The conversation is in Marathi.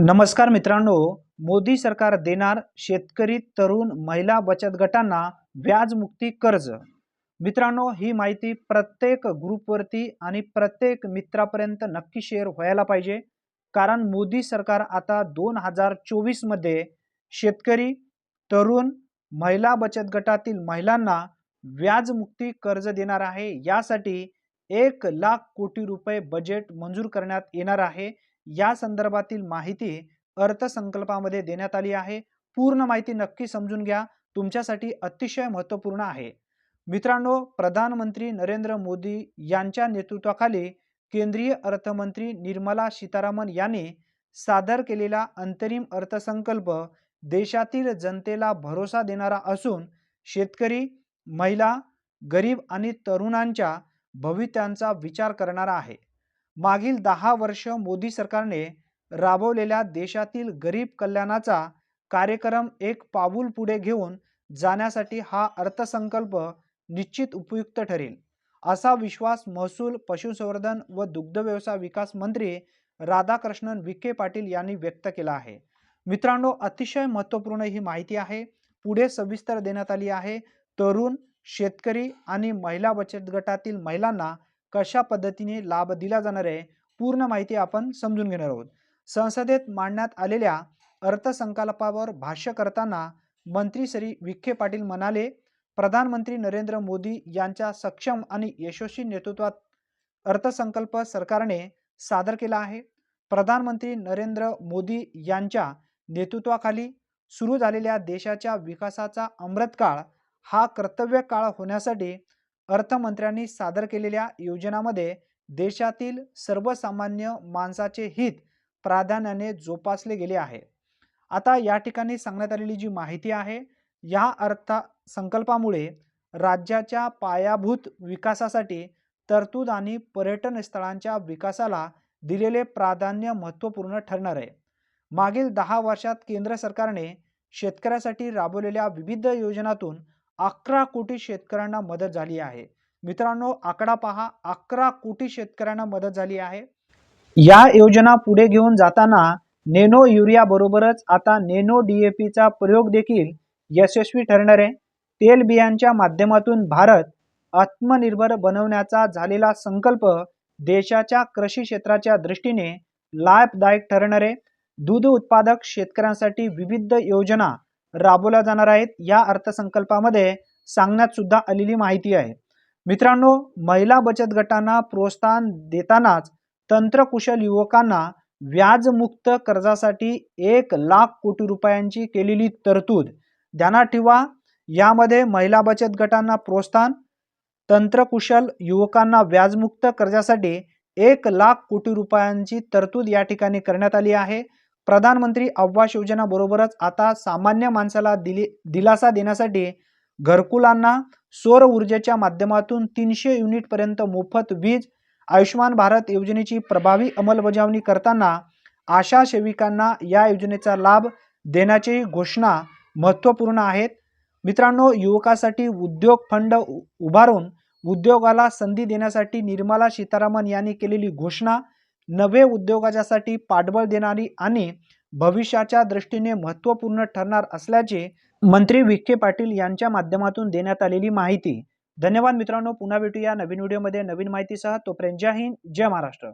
नमस्कार मित्रांनो मोदी सरकार देणार शेतकरी तरुण महिला बचत गटांना व्याजमुक्ती कर्ज. मित्रांनो ही माहिती प्रत्येक ग्रुपवरती आणि प्रत्येक मित्रापर्यंत नक्की शेअर व्हायला पाहिजे. कारण मोदी सरकार आता दोन हजार चोवीसमध्ये शेतकरी तरुण महिला बचत गटातील महिलांना व्याजमुक्ती कर्ज देणार आहे. यासाठी एक लाख कोटी रुपये बजेट मंजूर करण्यात येणार आहे. या संदर्भातील माहिती अर्थसंकल्पामध्ये देण्यात आली आहे. पूर्ण माहिती नक्की समजून घ्या. तुमच्यासाठी अतिशय महत्त्वपूर्ण आहे. मित्रांनो प्रधानमंत्री नरेंद्र मोदी यांच्या नेतृत्वाखाली केंद्रीय अर्थमंत्री निर्मला सीतारामन यांनी सादर केलेला अंतरिम अर्थसंकल्प देशातील जनतेला भरोसा देणारा असून शेतकरी महिला गरीब आणि तरुणांच्या भवित्यांचा विचार करणारा आहे. मागील दहा वर्ष मोदी सरकारने राबवलेल्या देशातील गरीब कल्याणाचा कार्यक्रम एक पाऊल पुढे घेऊन जाण्यासाठी हा अर्थसंकल्प निश्चित उपयुक्त ठरेल असा विश्वास महसूल पशुसंवर्धन व दुग्धव्यवसाय विकास मंत्री राधाकृष्णन विखे पाटील यांनी व्यक्त केला आहे. मित्रांनो अतिशय महत्त्वपूर्ण ही माहिती आहे. पुढे सविस्तर देण्यात आली आहे. तरुण शेतकरी आणि महिला बचत गटातील महिलांना कशा पद्धतीने लाभ दिला जाणार आहे पूर्ण माहिती आपण समजून घेणार आहोत. संसदेत मांडण्यात आलेल्या अर्थसंकल्पावर भाष्य करताना मंत्री श्री विखे पाटील म्हणाले प्रधानमंत्री नरेंद्र मोदी यांच्या सक्षम आणि यशस्वी नेतृत्वात अर्थसंकल्प सरकारने सादर केला आहे. प्रधानमंत्री नरेंद्र मोदी यांच्या नेतृत्वाखाली सुरू झालेल्या देशाच्या विकासाचा अमृतकाळ हा कर्तव्य काळ होण्यासाठी अर्थमंत्र्यांनी सादर केलेल्या योजनामध्ये देशातील सर्वसामान्य माणसाचे हित प्राधान्याने जोपासले गेले आहे. आता या ठिकाणी सांगण्यात आलेली जी माहिती आहे या अर्थसंकल्पामुळे राज्याच्या पायाभूत विकासासाठी तरतूद आणि पर्यटन स्थळांच्या विकासाला दिलेले प्राधान्य महत्त्वपूर्ण ठरणार आहे. मागील दहा वर्षात केंद्र सरकारने शेतकऱ्यासाठी राबवलेल्या विविध योजनातून अकरा कोटी शेतकऱ्यांना मदत झाली आहे. मित्रांनो आकडा पहा. अकरा कोटी शेतकऱ्यांना मदत झाली आहे. या योजना पुढे घेऊन जाताना नेनो युरिया बरोबरच आता नेनो डीएपीचा प्रयोग देखील यशस्वी ठरणार आहे. तेलबियांच्या माध्यमातून भारत आत्मनिर्भर बनवण्याचा झालेला संकल्प देशाच्या कृषी क्षेत्राच्या दृष्टीने लाभदायक ठरणार आहे. दूध उत्पादक शेतकऱ्यांसाठी विविध योजना राबवल्या जाणार आहेत. या अर्थसंकल्पामध्ये सांगण्यात सुद्धा आलेली माहिती आहे. मित्रांनो महिला बचत गटांना प्रोत्साहन देतानाच तंत्रकुशल युवकांना व्याजमुक्त कर्जासाठी एक लाख कोटी रुपयांची केलेली तरतूद. ध्यानात ठेवा यामध्ये महिला बचत गटांना प्रोत्साहन तंत्रकुशल युवकांना व्याजमुक्त कर्जासाठी एक लाख कोटी रुपयांची तरतूद या ठिकाणी करण्यात आली आहे. प्रधानमंत्री आवास योजनाबरोबरच आता सामान्य माणसाला दिली दिलासा देण्यासाठी घरकुलांना सौर ऊर्जेच्या माध्यमातून तीनशे युनिटपर्यंत मोफत वीज आयुष्यमान भारत योजनेची प्रभावी अंमलबजावणी करताना आशा सेविकांना या योजनेचा लाभ देण्याची घोषणा महत्त्वपूर्ण आहेत. मित्रांनो युवकासाठी उद्योग फंड उ- उभारून उद्योगाला संधी देण्यासाठी निर्मला सीतारामन यांनी केलेली घोषणा नवे उद्योगाच्यासाठी पाठबळ देणारी आणि भविष्याच्या दृष्टीने महत्त्वपूर्ण ठरणार असल्याचे मंत्री विखे पाटील यांच्या माध्यमातून देण्यात आलेली माहिती. धन्यवाद मित्रांनो पुन्हा भेटूया नवीन व्हिडिओमध्ये नवीन माहितीसह. तोपर्यंत जय हिंद जय महाराष्ट्र.